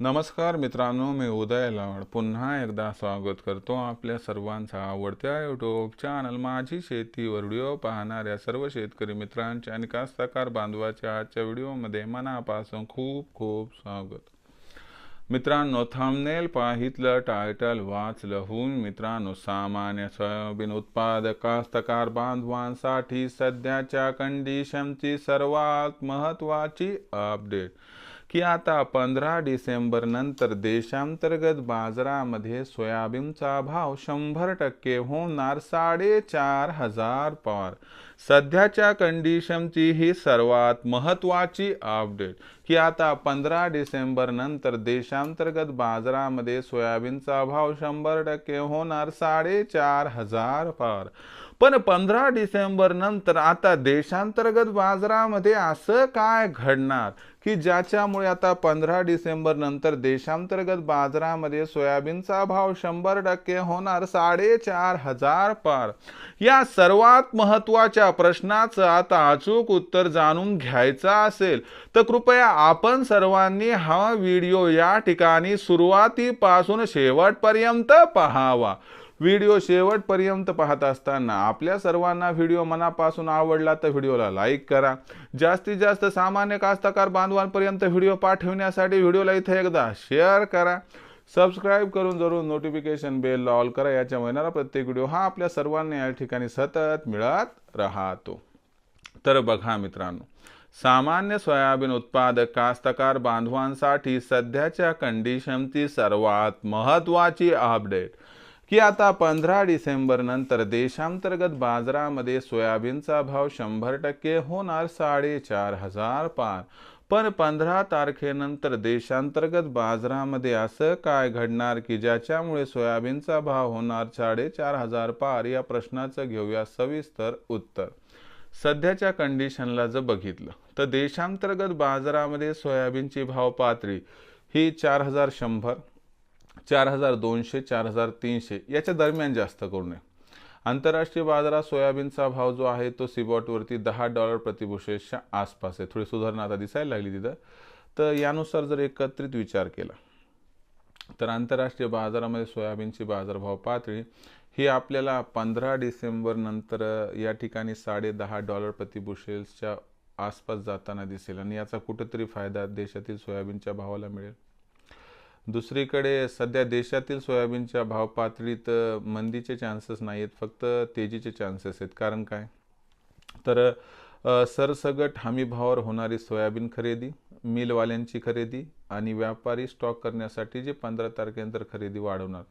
नमस्कार मित्रांनो मी उदय लाड पुन्हा एकदा स्वागत करतो आपल्या सर्वांचा आवडत्या यूट्यूब चॅनल माझी शेतीवर व्हिडिओ पाहणाऱ्या सर्व शेतकरी मित्रांचे आणि कास्तकार बांधवाच्या आजच्या व्हिडिओमध्ये मनापासून खूप खूप स्वागत. मित्रांनो थंबनेल पाहितलं टायटल वाचलं होऊन मित्रांनो सामान्य सोयाबीन उत्पादक कास्तकार बांधवांसाठी सध्याच्या कंडिशनची सर्वात महत्त्वाची अपडेट की आता पंधरा डिसेंबर नंतर देशांतर्गत बाजारामध्ये सोयाबीनचा भाव शंभर टक्के होणार साडेचार हजार पार. सध्याच्या कंडिशनची ही सर्वात महत्त्वाची अपडेट की आता पंधरा डिसेंबर नंतर देशांतर्गत बाजारामध्ये सोयाबीनचा भाव शंभर टक्के होणार साडेचार हजार पार. पण पंधरा डिसेंबर नंतर आता देशांतर्गत बाजारामध्ये असं काय घडणार? की ज्याच्यामुळे आता पंधरा डिसेंबर नंतर देशांतर्गत बाजारामध्ये सोयाबीनचा भाव शंभर टक्के होणार साडेचार हजार पार? या सर्वात महत्त्वाच्या प्रश्नाचं आता अचूक उत्तर जाणून घ्यायचं असेल तर कृपया आपण सर्वांनी हा व्हिडिओ या ठिकाणी सुरुवातीपासून शेवटपर्यंत पहावा. व्हिडिओ शेवटपर्यंत पाहत असताना आपल्या सर्वांना व्हिडिओ मनापासून आवडला तर व्हिडिओला लाईक करा. जास्तीत जास्त सामान्य कास्तकार बांधवांपर्यंत व्हिडिओ पाठवण्यासाठी व्हिडिओला इथे एकदा शेअर करा. सबस्क्राईब करून जरूर नोटिफिकेशन बेल ऑल करा. याच्या महिन्याला प्रत्येक व्हिडिओ हा आपल्या सर्वांना या ठिकाणी सतत मिळत राहतो. तर बघा मित्रांनो सामान्य सोयाबीन उत्पादक कास्तकार बांधवांसाठी सध्याच्या कंडिशनची सर्वात महत्त्वाची अपडेट की आता पंधरा डिसेंबरनंतर देशांतर्गत बाजारामध्ये सोयाबीनचा भाव शंभर टक्के होणार साडेचार हजार पार. पण पंधरा तारखेनंतर देशांतर्गत बाजारामध्ये असं काय घडणार की ज्याच्यामुळे सोयाबीनचा भाव होणार साडेचार हजार पार या प्रश्नाचं घेऊया सविस्तर उत्तर. सध्याच्या कंडिशनला जर बघितलं तर देशांतर्गत बाजारामध्ये सोयाबीनची भाव पातळी ही चार हजार शंभर चार हजार दोनशे चार हजार तीनशे याच्या दरम्यान जास्त करू नये. आंतरराष्ट्रीय बाजारात सोयाबीनचा भाव जो आहे तो सिबॉटवरती दहा डॉलर प्रतिबुशेसच्या आसपास आहे. थोडी सुधारणा आता दिसायला लागली तिथं. तर यानुसार जर एकत्रित विचार केला तर आंतरराष्ट्रीय बाजारामध्ये सोयाबीनची बाजारभाव पातळी ही आपल्याला पंधरा डिसेंबर नंतर या ठिकाणी साडे दहा डॉलर प्रतिबुशेल्सच्या आसपास जाताना दिसेल. आणि याचा कुठेतरी फायदा देशातील सोयाबीनच्या भावाला मिळेल. दुसरीकडे सध्या देशातील सोयाबीनच्या भाव पातळीत मंदीचे चान्सेस नाही आहेत फक्त तेजीचे चान्सेस आहेत. कारण काय? तर सरसगट हमी भावावर होणारी सोयाबीन खरेदी मिलवाल्यांची खरेदी आणि व्यापारी स्टॉक करण्यासाठी जे पंधरा तारखेनंतर खरेदी वाढवणार.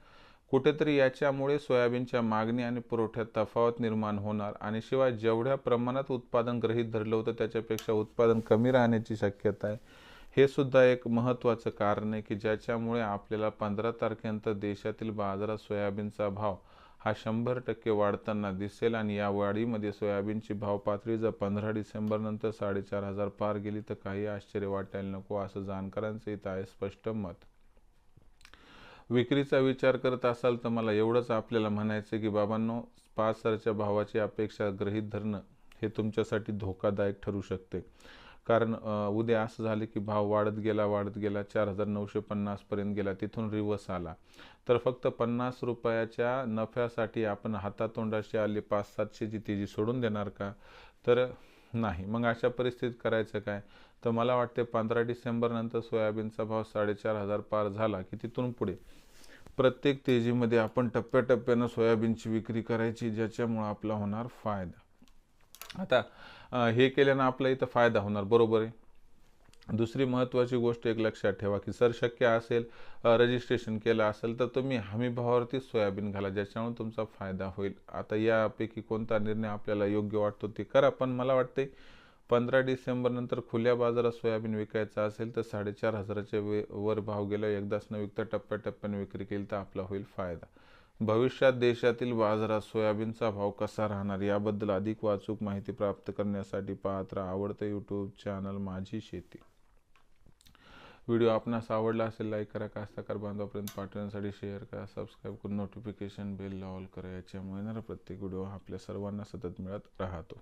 कुठेतरी याच्यामुळे सोयाबीनच्या मागणी आणि पुरवठ्यात तफावत निर्माण होणार आणि शिवाय जेवढ्या प्रमाणात उत्पादन गृहीत धरलं होतं त्याच्यापेक्षा उत्पादन कमी राहण्याची शक्यता आहे. हे सुद्धा एक महत्त्वाचं कारण आहे की ज्याच्यामुळे आपल्याला पंधरा तारखेनंतर देशातील बाजारात सोयाबीनचा भाव हा शंभर टक्के वाढताना दिसेल आणि या वाढीमध्ये सोयाबीनची भाव पातळी जर पंधरा डिसेंबरनंतर साडेचार हजार पार गेली तर काही आश्चर्य वाटायला नको असं जाणकारांचं इथं आहे स्पष्ट मत. विक्रीचा विचार करत असाल तर मला एवढंच आपल्याला म्हणायचं की बाबांनो पाच सरच्या भावाची अपेक्षा गृहीत धरणं हे तुमच्यासाठी धोकादायक ठरू शकते. कारण उद्या असं झालं की भाव वाढत गेला वाढत गेला चार हजार नऊशे पन्नासपर्यंत गेला तिथून रिवर्स आला. तर फक्त पन्नास रुपयाच्या नफ्यासाठी आपण हातातोंडाशी आले पाच सातशेची तेजी सोडून देणार का? तर नाही. मग अशा परिस्थितीत करायचं काय? तर मला वाटते पंधरा डिसेंबरनंतर सोयाबीनचा भाव साडेचार हजार पार झाला की तिथून पुढे. प्रत्येक तेजीमध्ये आपण टप्प्याटप्प्यानं सोयाबीनची विक्री करायची ज्याच्यामुळं आपला होणार फायदा. आता हे केल्यानं आपला इथं फायदा होणार. बरोबर आहे. दुसरी महत्त्वाची गोष्ट एक लक्षात ठेवा की सर शक्य असेल रजिस्ट्रेशन केलं असेल तर तुम्ही हमीभावावरतीच सोयाबीन घाला ज्याच्यामुळे तुमचा फायदा होईल. आता यापैकी कोणता निर्णय आपल्याला योग्य वाटतो ते करा पण मला वाटते पंधरा डिसेंबर नंतर खुल्या बाजारात सोयाबीन विकायचा असेल तर साडेचार हजाराच्या वे वर भाव गेला. एकदाच न विकता टप्प्याटप्प्याने विक्री केली तर आपला होईल फायदा. भविष्यात देशातील बाजारात सोयाबीनचा भाव कसा राहणार याबद्दल अधिक वाचूक माहिती प्राप्त करण्यासाठी पाहत राहा. आवडतं यूट्यूब चॅनल माझी शेती. व्हिडिओ आपणास आवडला असेल लाईक करा. कास्तकार बांधवापर्यंत पाठवण्यासाठी शेअर करा. सबस्क्राईब करून नोटिफिकेशन बेल ऑल करा. याच्यामुळे प्रत्येक व्हिडिओ आपल्या सर्वांना सतत मिळत राहतो.